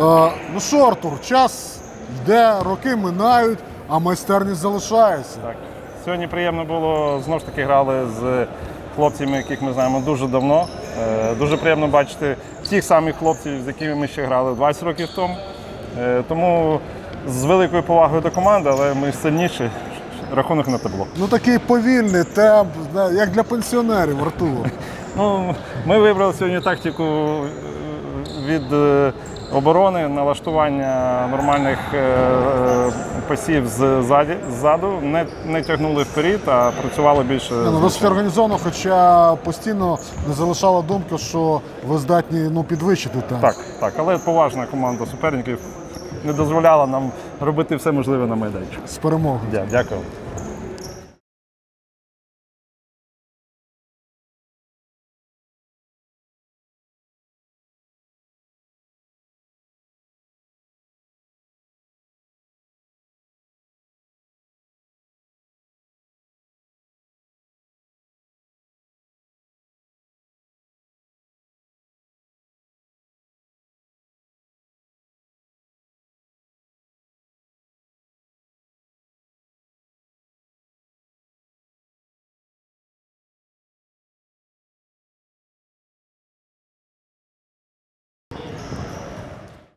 Е, ну що, Артур, час йде, роки минають, а майстерність залишається. Так. Сьогодні приємно було знову ж таки грали з хлопцями, яких ми знаємо дуже давно. Е, Дуже приємно бачити тих самих хлопців, з якими ми ще грали 20 років тому. Е, Тому з великою повагою до команди, але ми сильніші. Рахунок на табло. Ну такий повільний темп, як для пенсіонерів, Артур. Ну, ми вибрали сьогодні тактику від оборони, налаштування нормальних е, е, пасів ззаду, не, не тягнули вперед, а працювали більше. Ну, досить організовано, хоча постійно не залишала думка, що ви здатні ну, підвищити темп. Так, так, але поважна команда суперників не дозволяла нам робити все можливе на майданчику. З перемогою. Дякую.